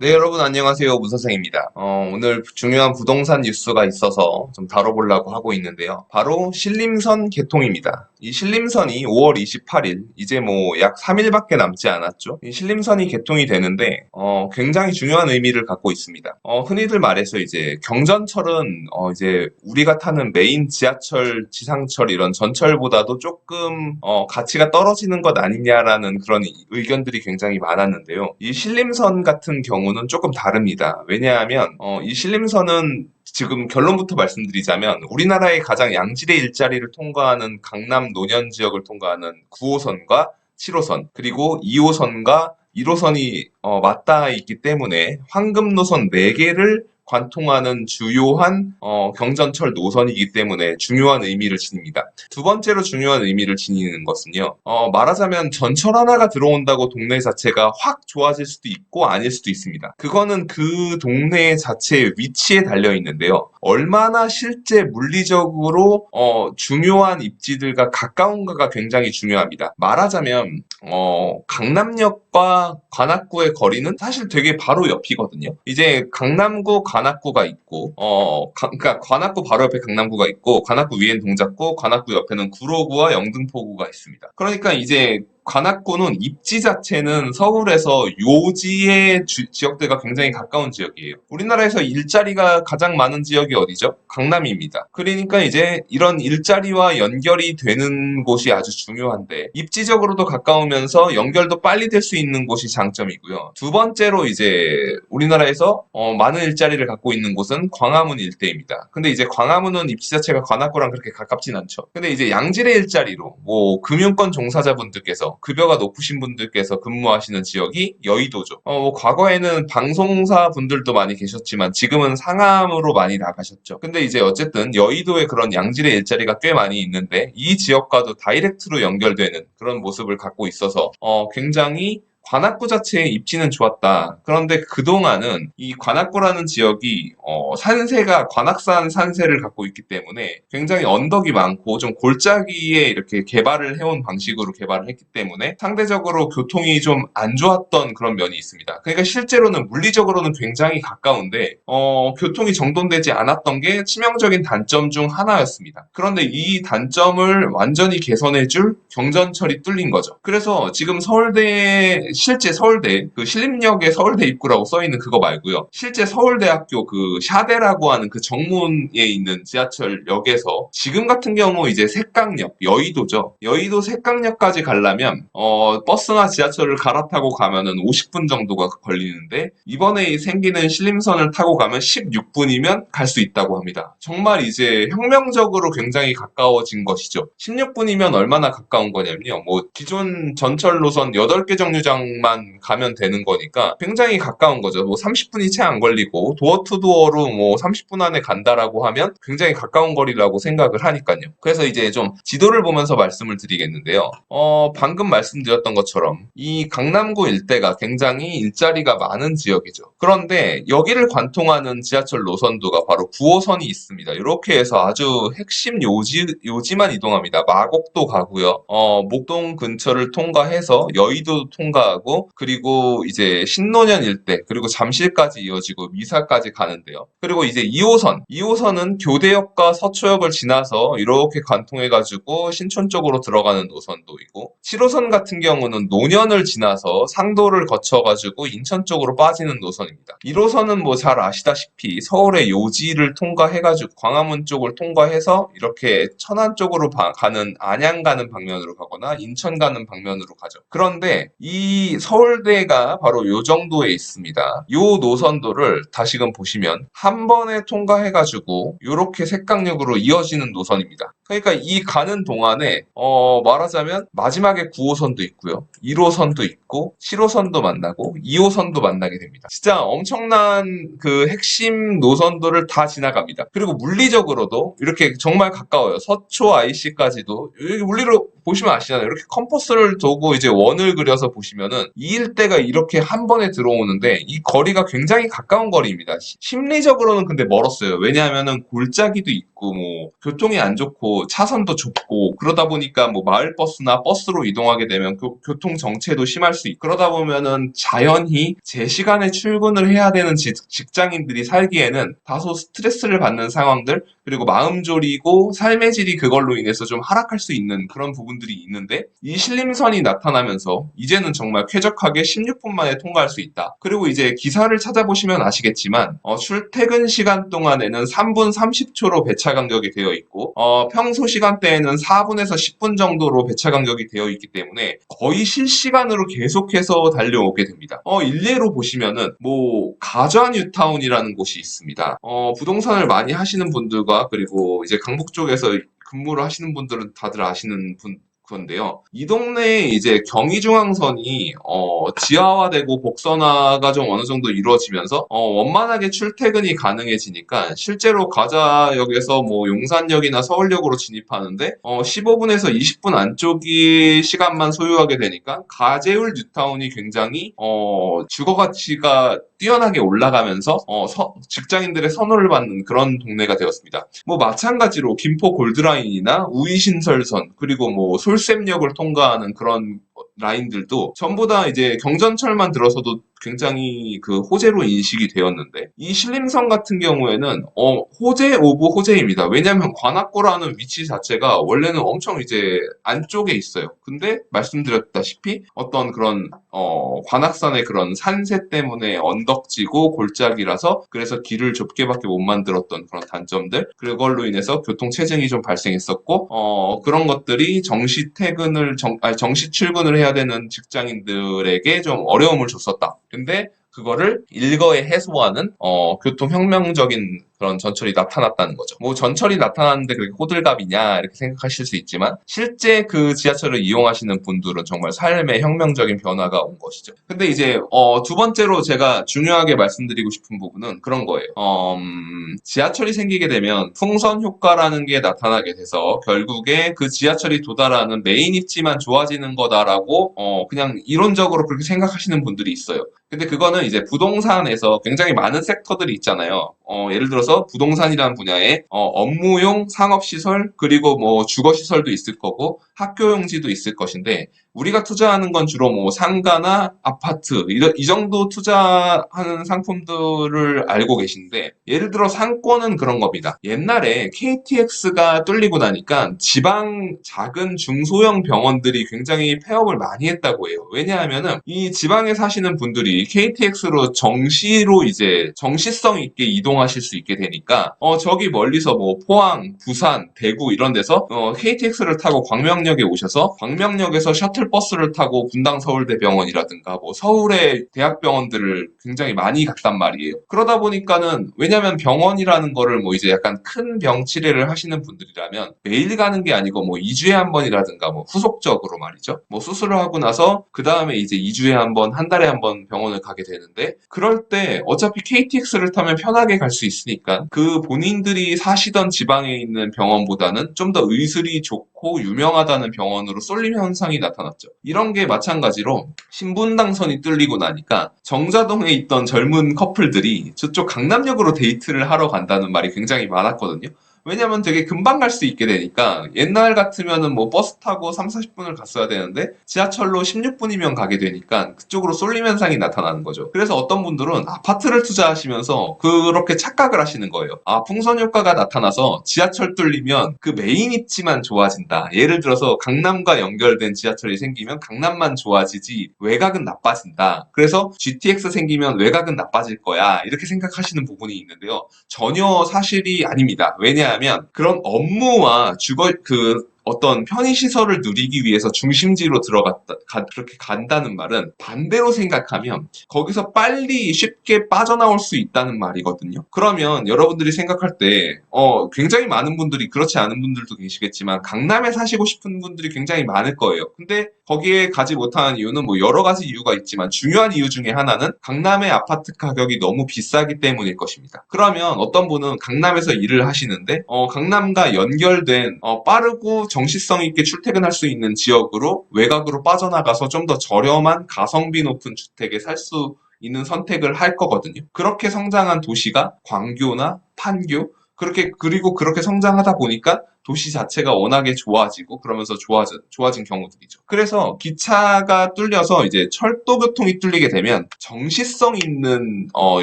네, 여러분 안녕하세요. 문선생입니다. 어, 오늘 중요한 부동산 뉴스가 있어서 좀 다뤄보려고 하고 있는데요. 바로 신림선 개통입니다. 이 신림선이 5월 28일, 이제 뭐 약 3일밖에 남지 않았죠. 이 신림선이 개통이 되는데, 어, 굉장히 중요한 의미를 갖고 있습니다. 어, 흔히들 말해서 이제 경전철은, 어, 이제 우리가 타는 메인 지하철, 지상철 이런 전철보다도 조금, 어, 가치가 떨어지는 것 아니냐라는 그런 의견들이 굉장히 많았는데요. 이 신림선 같은 경우 는 조금 다릅니다. 왜냐하면, 어, 이 신림선은 지금 결론부터 말씀드리자면 우리나라의 가장 양질의 일자리를 통과하는 강남 노년 지역을 통과하는 9호선과 7호선 그리고 2호선과 1호선이 어, 맞닿아 있기 때문에 황금 노선 4개를 관통하는 주요한 어, 경전철 노선이기 때문에 중요한 의미를 지닙니다. 두 번째로 중요한 의미를 지니는 것은요. 어, 말하자면 전철 하나가 들어온다고 동네 자체가 확 좋아질 수도 있고 아닐 수도 있습니다. 그거는 그 동네 자체의 위치에 달려 있는데요. 얼마나 실제 물리적으로 어, 중요한 입지들과 가까운가가 굉장히 중요합니다. 말하자면 어, 강남역과 관악구의 거리는 사실 되게 바로 옆이거든요. 이제 강남구, 관악구가 있고, 어, 가- 그러니까 관악구 바로 옆에 강남구가 있고, 관악구 위엔 동작구, 관악구 옆에는 구로구와 영등포구가 있습니다. 그러니까 이제 관악구는 입지 자체는 서울에서 요지의 주- 지역들과 굉장히 가까운 지역이에요. 우리나라에서 일자리가 가장 많은 지역이 어디죠? 강남입니다. 그러니까 이제 이런 일자리와 연결이 되는 곳이 아주 중요한데 입지적으로도 가까우면서 연결도 빨리 될 수 있는 곳이 장점이고요. 두 번째로 이제 우리나라에서 어, 많은 일자리를 갖고 있는 곳은 광화문 일대입니다. 근데 이제 광화문은 입지 자체가 관악구랑 그렇게 가깝진 않죠. 근데 이제 양질의 일자리로 뭐 금융권 종사자분들께서 급여가 높으신 분들께서 근무하시는 지역이 여의도죠. 어, 뭐 과거에는 방송사 분들도 많이 계셨지만 지금은 상암으로 많이 나가셨죠. 근데 이제 어쨌든 여의도에 그런 양질의 일자리가 꽤 많이 있는데 이 지역과도 다이렉트로 연결되는 그런 모습을 갖고 있어서 어, 굉장히 관악구 자체의 입지는 좋았다. 그런데 그동안은 이 관악구라는 지역이 어, 산세가 관악산 산세를 갖고 있기 때문에 굉장히 언덕이 많고 좀 골짜기에 이렇게 개발을 해온 방식으로 개발을 했기 때문에 상대적으로 교통이 좀 안 좋았던 그런 면이 있습니다. 그러니까 실제로는 물리적으로는 굉장히 가까운데 어, 교통이 정돈되지 않았던 게 치명적인 단점 중 하나였습니다. 그런데 이 단점을 완전히 개선해줄 경전철이 뚫린 거죠. 그래서 지금 서울대 실제 서울대 그 신림역에 서울대 입구라고 써 있는 그거 말고요. 실제 서울대학교 그 샤데라고 하는 그 정문에 있는 지하철역에서 지금 같은 경우 이제 색강역 여의도죠. 여의도 색강역까지 가려면 어 버스나 지하철을 갈아타고 가면은 50분 정도가 걸리는데 이번에 생기는 신림선을 타고 가면 16분이면 갈 수 있다고 합니다. 정말 이제 혁명적으로 굉장히 가까워진 것이죠. 16분이면 얼마나 가까운 거냐면요. 뭐 기존 전철 노선 8개 정류장 만 가면 되는 거니까 굉장히 가까운 거죠. 뭐 30분이 채 안 걸리고 도어 투 도어로 뭐 30분 안에 간다라고 하면 굉장히 가까운 거리라고 생각을 하니까요. 그래서 이제 좀 지도를 보면서 말씀을 드리겠는데요. 어, 방금 말씀드렸던 것처럼 이 강남구 일대가 굉장히 일자리가 많은 지역이죠. 그런데 여기를 관통하는 지하철 노선도가 바로 9호선이 있습니다. 이렇게 해서 아주 핵심 요지, 요지만 이동합니다. 마곡도 가고요. 어, 목동 근처를 통과해서 여의도 통과 하고 그리고 이제 신논현 일대 그리고 잠실까지 이어지고 미사까지 가는데요. 그리고 이제 2호선, 2호선은 교대역과 서초역을 지나서 이렇게 관통해가지고 신촌 쪽으로 들어가는 노선도이고 7호선 같은 경우는 노년을 지나서 상도를 거쳐가지고 인천 쪽으로 빠지는 노선입니다. 1호선은 뭐 잘 아시다시피 서울의 요지를 통과해가지고 광화문 쪽을 통과해서 이렇게 천안 쪽으로 바- 가는 안양 가는 방면으로 가거나 인천 가는 방면으로 가죠. 그런데 이 서울대가 바로 요 정도에 있습니다. 요 노선도를 다시금 보시면 한 번에 통과해가지고 이렇게 색강역으로 이어지는 노선입니다. 그러니까 이 가는 동안에 어 말하자면 마지막에 9호선도 있고요. 1호선도 있고 7호선도 만나고 2호선도 만나게 됩니다. 진짜 엄청난 그 핵심 노선도를 다 지나갑니다. 그리고 물리적으로도 이렇게 정말 가까워요. 서초 IC까지도 여기 물리로 보시면 아시잖아요. 이렇게 컴퍼스를 두고 이제 원을 그려서 보시면은 이 일대가 이렇게 한 번에 들어오는데 이 거리가 굉장히 가까운 거리입니다. 시- 심리적으로는 근데 멀었어요. 왜냐하면은 골짜기도 있고 뭐 교통이 안 좋고 차선도 좁고 그러다 보니까 뭐 마을 버스나 버스로 이동하게 되면 교, 교통 정체도 심할 수 있고 그러다 보면은 자연히 제 시간에 출근을 해야 되는 지- 직장인들이 살기에는 다소 스트레스를 받는 상황들 그리고 마음 졸이고 삶의 질이 그걸로 인해서 좀 하락할 수 있는 그런 부분들이 있는데 이 신림선이 나타나면서 이제는 정말 쾌적하게 16분 만에 통과할 수 있다. 그리고 이제 기사를 찾아보시면 아시겠지만 어, 출퇴근 시간 동안에는 3분 30초로 배차 간격이 되어 있고 어, 평소 시간대에는 4분에서 10분 정도로 배차 간격이 되어 있기 때문에 거의 실시간으로 계속해서 달려오게 됩니다. 어, 일례로 보시면은 뭐 가전 뉴타운이라는 곳이 있습니다. 어, 부동산을 많이 하시는 분들과 그리고 이제 강북 쪽에서 근무를 하시는 분들은 다들 아시는 분 그건데요. 이 동네에 이제 경의중앙선이 어, 지하화되고 복선화가 좀 어느 정도 이루어지면서 어, 원만하게 출퇴근이 가능해지니까 실제로 가자역에서 뭐 용산역이나 서울역으로 진입하는데 어, 15분에서 20분 안쪽이 시간만 소요하게 되니까 가재울 뉴타운이 굉장히 어, 주거 가치가 뛰어나게 올라가면서 어, 서- 직장인들의 선호를 받는 그런 동네가 되었습니다. 뭐 마찬가지로 김포 골드라인이나 우이신설선 그리고 뭐 솔샘역을 통과하는 그런 라인들도 전부 다 이제 경전철만 들어서도 굉장히 그 호재로 인식이 되었는데 이 신림선 같은 경우에는 어 호재 오브 호재입니다. 왜냐하면 관악구라는 위치 자체가 원래는 엄청 이제 안쪽에 있어요. 근데 말씀드렸다시피 어떤 그런 어 관악산의 그런 산세 때문에 언덕지고 골짜기라서 그래서 길을 좁게밖에 못 만들었던 그런 단점들 그걸로 인해서 교통 체증이 좀 발생했었고 어 그런 것들이 정시 퇴근을 정 아니 정시 출근을 해야 되는 직장인들에게 좀 어려움을 줬었다. 근데 그거를 일거에 해소하는 어, 교통혁명적인 그런 전철이 나타났다는 거죠. 뭐 전철이 나타났는데 그렇게 호들갑이냐 이렇게 생각하실 수 있지만 실제 그 지하철을 이용하시는 분들은 정말 삶의 혁명적인 변화가 온 것이죠. 근데 이제 어, 두 번째로 제가 중요하게 말씀드리고 싶은 부분은 그런 거예요. 어, 음, 지하철이 생기게 되면 풍선 효과라는 게 나타나게 돼서 결국에 그 지하철이 도달하는 메인 입지만 좋아지는 거다라고 어, 그냥 이론적으로 그렇게 생각하시는 분들이 있어요. 근데 그거는 이제 부동산에서 굉장히 많은 섹터들이 있잖아요. 어, 예를 들어서 부동산이라는 분야에 어, 업무용 상업시설 그리고 뭐 주거시설도 있을 거고 학교용지도 있을 것인데 우리가 투자하는 건 주로 뭐 상가나 아파트 이, 이 정도 투자하는 상품들을 알고 계신데 예를 들어 상권은 그런 겁니다. 옛날에 KTX가 뚫리고 나니까 지방 작은 중소형 병원들이 굉장히 폐업을 많이 했다고 해요. 왜냐하면은 이 지방에 사시는 분들이 KTX로 정시로 이제 정시성 있게 이동하실 수 있게 되니까 어 저기 멀리서 뭐 포항, 부산, 대구 이런 데서 어 KTX를 타고 광명역에 오셔서 광명역에서 셔틀 버스를 타고 분당 서울대병원이라든가 뭐 서울의 대학병원들을 굉장히 많이 갔단 말이에요. 그러다 보니까는 왜냐면 병원이라는 거를 뭐 이제 약간 큰 병 치료를 하시는 분들이라면 매일 가는 게 아니고 뭐 2주에 한 번이라든가 뭐 후속적으로 말이죠. 뭐 수술을 하고 나서 그 다음에 이제 2주에 한 번, 한 달에 한 번 병원을 가게 되는데 그럴 때 어차피 KTX를 타면 편하게 갈 수 있으니까 그 본인들이 사시던 지방에 있는 병원보다는 좀 더 의술이 좋고 유명하다는 병원으로 쏠림 현상이 나타 났죠. 이런 게 마찬가지로 신분당 선이 뚫리고 나니까 정자동에 있던 젊은 커플들이 저쪽 강남역으로 데이트를 하러 간다는 말이 굉장히 많았거든요. 왜냐면 되게 금방 갈 수 있게 되니까 옛날 같으면은 뭐 버스 타고 3, 40분을 갔어야 되는데 지하철로 16분이면 가게 되니까 그쪽으로 쏠림 현상이 나타나는 거죠. 그래서 어떤 분들은 아파트를 투자하시면서 그렇게 착각을 하시는 거예요. 아, 풍선 효과가 나타나서 지하철 뚫리면 그 메인 입지만 좋아진다. 예를 들어서 강남과 연결된 지하철이 생기면 강남만 좋아지지 외곽은 나빠진다. 그래서 GTX 생기면 외곽은 나빠질 거야. 이렇게 생각하시는 부분이 있는데요. 전혀 사실이 아닙니다. 왜냐하면 그런 업무와 주거 그 어떤 편의시설을 누리기 위해서 중심지로 들어갔다, 가- 그렇게 간다는 말은 반대로 생각하면 거기서 빨리 쉽게 빠져나올 수 있다는 말이거든요. 그러면 여러분들이 생각할 때, 어, 굉장히 많은 분들이, 그렇지 않은 분들도 계시겠지만, 강남에 사시고 싶은 분들이 굉장히 많을 거예요. 근데 거기에 가지 못하는 이유는 뭐 여러 가지 이유가 있지만, 중요한 이유 중에 하나는 강남의 아파트 가격이 너무 비싸기 때문일 것입니다. 그러면 어떤 분은 강남에서 일을 하시는데, 어, 강남과 연결된, 어, 빠르고 정 시성 있게 출퇴근할 수 있는 지역으로 외곽으로 빠져나가서 좀 더 저렴한 가성비 높은 주택에 살 수 있는 선택을 할 거거든요. 그렇게 성장한 도시가 광교나 판교, 그렇게, 그리고 그렇게 성장하다 보니까 도시 자체가 워낙에 좋아지고 그러면서 좋아져, 좋아진 경우들이죠. 그래서 기차가 뚫려서 이제 철도 교통이 뚫리게 되면 정시성 있는 어,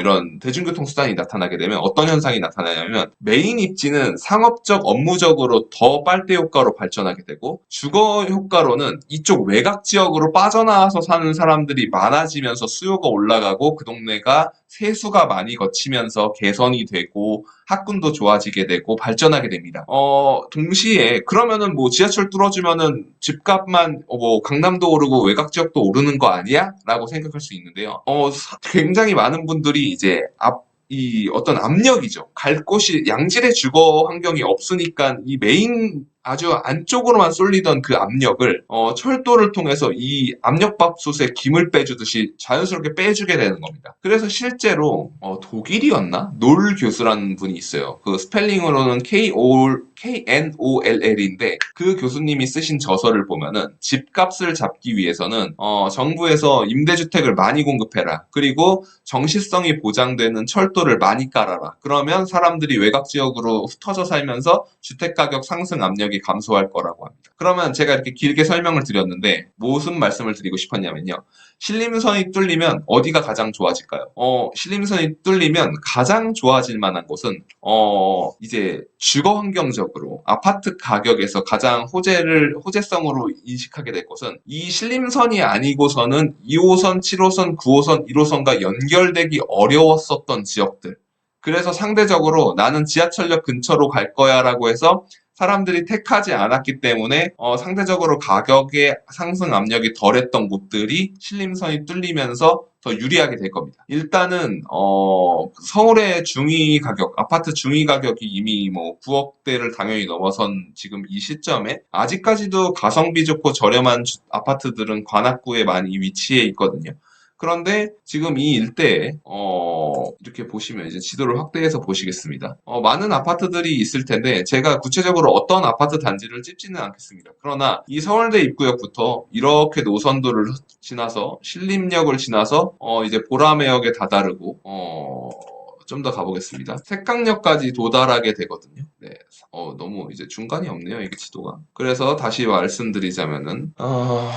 이런 대중교통 수단이 나타나게 되면 어떤 현상이 나타나냐면 메인 입지는 상업적 업무적으로 더 빨대 효과로 발전하게 되고 주거 효과로는 이쪽 외곽 지역으로 빠져나와서 사는 사람들이 많아지면서 수요가 올라가고 그 동네가 세수가 많이 거치면서 개선이 되고 학군도 좋아지게 되고 발전하게 됩니다. 어, 동시에 그러면은 뭐 지하철 뚫어주면은 집값만 어, 뭐 강남도 오르고 외곽 지역도 오르는 거 아니야? 라고 생각할 수 있는데요. 어, 사- 굉장히 많은 분들이 이제 앞, 이 어떤 압력이죠. 갈 곳이 양질의 주거 환경이 없으니까 이 메인 아주 안쪽으로만 쏠리던 그 압력을 어, 철도를 통해서 이 압력밥솥에 김을 빼주듯이 자연스럽게 빼주게 되는 겁니다. 그래서 실제로 어, 독일이었나? 놀 교수라는 분이 있어요. 그 스펠링으로는 K-O, K-N-O-L-L인데 그 교수님이 쓰신 저서를 보면은 집값을 잡기 위해서는 어, 정부에서 임대주택을 많이 공급해라. 그리고 정시성이 보장되는 철도를 많이 깔아라. 그러면 사람들이 외곽 지역으로 흩어져 살면서 주택 가격 상승 압력이 감소할 거라고 합니다. 그러면 제가 이렇게 길게 설명을 드렸는데 무슨 말씀을 드리고 싶었냐면요. 신림선이 뚫리면 어디가 가장 좋아질까요? 어, 신림선이 뚫리면 가장 좋아질 만한 곳은 어, 이제 주거 환경적으로 아파트 가격에서 가장 호재를 호재성으로 인식하게 될 것은 이 신림선이 아니고서는 2호선, 7호선, 9호선, 1호선과 연결되기 어려웠었던 지역들. 그래서 상대적으로 나는 지하철역 근처로 갈 거야 라고 해서 사람들이 택하지 않았기 때문에 어, 상대적으로 가격의 상승 압력이 덜했던 곳들이 신림선이 뚫리면서 더 유리하게 될 겁니다. 일단은 어, 서울의 중위 가격, 아파트 중위 가격이 이미 뭐 9억대를 당연히 넘어선 지금 이 시점에 아직까지도 가성비 좋고 저렴한 주- 아파트들은 관악구에 많이 위치해 있거든요. 그런데 지금 이 일대에 어, 이렇게 보시면 이제 지도를 확대해서 보시겠습니다. 어, 많은 아파트들이 있을 텐데 제가 구체적으로 어떤 아파트 단지를 찝지는 않겠습니다. 그러나 이 서울대 입구역부터 이렇게 노선도를 지나서 신림역을 지나서 어, 이제 보라매역에 다다르고 어, 좀더 가보겠습니다. 색강역까지 도달하게 되거든요. 네, 어, 너무 이제 중간이 없네요, 이게 지도가. 그래서 다시 말씀드리자면은, 어,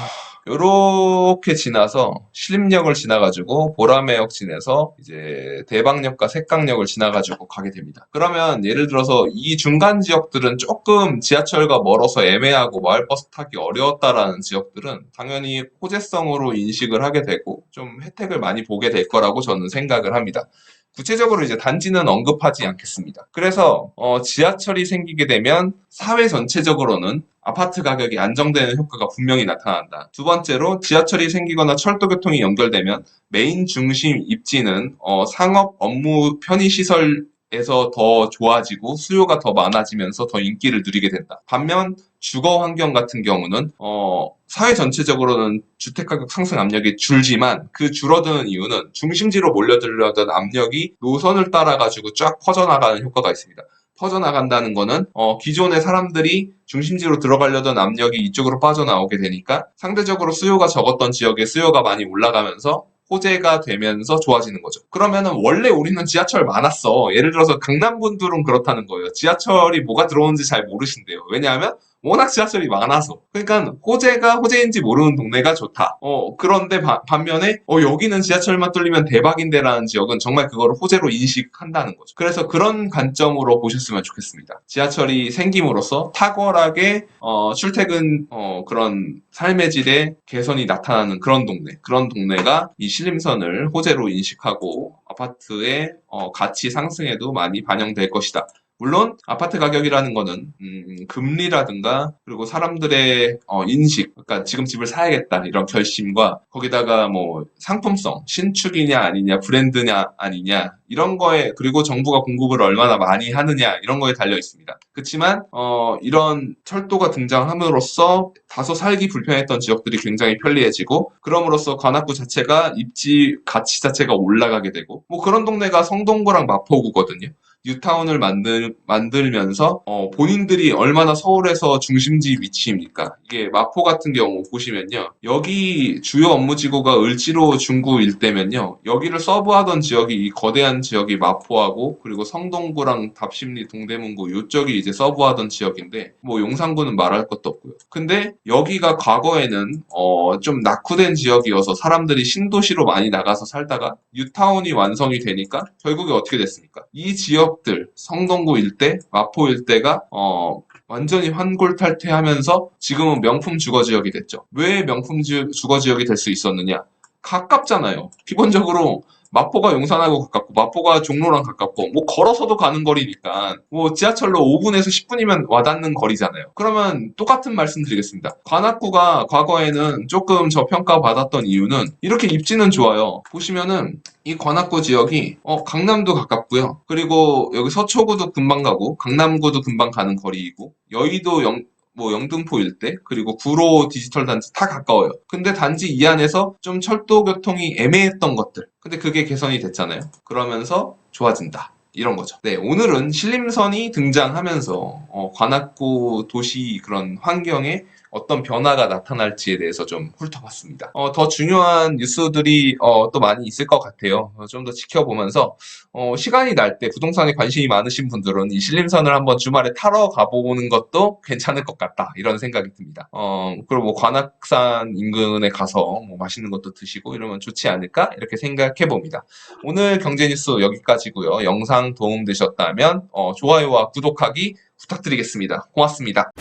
요렇게 지나서 신림역을 지나가지고 보라매역 지나서 이제 대방역과 색강역을 지나가지고 가게 됩니다. 그러면 예를 들어서 이 중간 지역들은 조금 지하철과 멀어서 애매하고 마을버스 타기 어려웠다라는 지역들은 당연히 호재성으로 인식을 하게 되고 좀 혜택을 많이 보게 될 거라고 저는 생각을 합니다. 구체적으로 이제 단지는 언급하지 않겠습니다. 그래서 어, 지하철이 생기게 되면 사회 전체적으로는 아파트 가격이 안정되는 효과가 분명히 나타난다. 두 번째로 지하철이 생기거나 철도 교통이 연결되면 메인 중심 입지는 어, 상업 업무 편의 시설 에서 더 좋아지고 수요가 더 많아지면서 더 인기를 누리게 된다. 반면 주거 환경 같은 경우는 어, 사회 전체적으로는 주택 가격 상승 압력이 줄지만 그 줄어드는 이유는 중심지로 몰려들려던 압력이 노선을 따라 가지고 쫙 퍼져나가는 효과가 있습니다. 퍼져나간다는 거는 어, 기존의 사람들이 중심지로 들어가려던 압력이 이쪽으로 빠져나오게 되니까 상대적으로 수요가 적었던 지역에 수요가 많이 올라가면서 호재가 되면서 좋아지는 거죠. 그러면은 원래 우리는 지하철 많았어. 예를 들어서 강남 분들은 그렇다는 거예요. 지하철이 뭐가 들어오는지 잘 모르신대요. 왜냐하면 워낙 지하철이 많아서. 그러니까 호재가 호재인지 모르는 동네가 좋다. 어, 그런데 바- 반면에 어, 여기는 지하철만 뚫리면 대박인데라는 지역은 정말 그거를 호재로 인식한다는 거죠. 그래서 그런 관점으로 보셨으면 좋겠습니다. 지하철이 생김으로써 탁월하게 어, 출퇴근 어, 그런 삶의 질의 개선이 나타나는 그런 동네. 그런 동네가 이 신림선을 호재로 인식하고 아파트의 어, 가치 상승에도 많이 반영될 것이다. 물론 아파트 가격이라는 거는 음, 금리라든가 그리고 사람들의 어, 인식, 그러니까 지금 집을 사야겠다 이런 결심과 거기다가 뭐 상품성, 신축이냐 아니냐, 브랜드냐 아니냐 이런 거에 그리고 정부가 공급을 얼마나 많이 하느냐 이런 거에 달려 있습니다. 그렇지만 어, 이런 철도가 등장함으로써 다소 살기 불편했던 지역들이 굉장히 편리해지고 그럼으로써 관악구 자체가 입지 가치 자체가 올라가게 되고 뭐 그런 동네가 성동구랑 마포구거든요. 뉴타운을 만들, 만들면서 어, 본인들이 얼마나 서울에서 중심지 위치입니까? 이게 마포 같은 경우 보시면요. 여기 주요 업무지구가 을지로 중구 일대면요. 여기를 서브하던 지역이 이 거대한 지역이 마포하고 그리고 성동구랑 답심리 동대문구 요쪽이 이제 서브하던 지역인데 뭐 용산구는 말할 것도 없고요. 근데 여기가 과거에는 어, 좀 낙후된 지역이어서 사람들이 신도시로 많이 나가서 살다가 뉴타운이 완성이 되니까 결국에 어떻게 됐습니까? 이 지역 들 성동구 일대, 마포 일대가 어, 완전히 환골탈퇴하면서 지금은 명품 주거 지역이 됐죠. 왜 명품 주, 주거 지역이 될 수 있었느냐? 가깝잖아요. 기본적으로 마포가 용산하고 가깝고 마포가 종로랑 가깝고 뭐 걸어서도 가는 거리니까 뭐 지하철로 5분에서 10분이면 와닿는 거리잖아요. 그러면 똑같은 말씀 드리겠습니다. 관악구가 과거에는 조금 저평가 받았던 이유는 이렇게 입지는 좋아요. 보시면은 이 관악구 지역이 어, 강남도 가깝고요. 그리고 여기 서초구도 금방 가고 강남구도 금방 가는 거리이고 여의도 영, 뭐 영등포 일대 그리고 구로 디지털 단지 다 가까워요. 근데 단지 이 안에서 좀 철도 교통이 애매했던 것들. 근데 그게 개선이 됐잖아요. 그러면서 좋아진다. 이런 거죠. 네, 오늘은 신림선이 등장하면서 어, 관악구 도시 그런 환경에 어떤 변화가 나타날지에 대해서 좀 훑어봤습니다. 어, 더 중요한 뉴스들이 어, 또 많이 있을 것 같아요. 좀더 지켜보면서 어, 시간이 날 때 부동산에 관심이 많으신 분들은 이 신림선을 한번 주말에 타러 가보는 것도 괜찮을 것 같다 이런 생각이 듭니다. 어, 그리고 뭐 관악산 인근에 가서 뭐 맛있는 것도 드시고 이러면 좋지 않을까 이렇게 생각해 봅니다. 오늘 경제 뉴스 여기까지고요. 영상 도움 되셨다면 어, 좋아요와 구독하기 부탁드리겠습니다. 고맙습니다.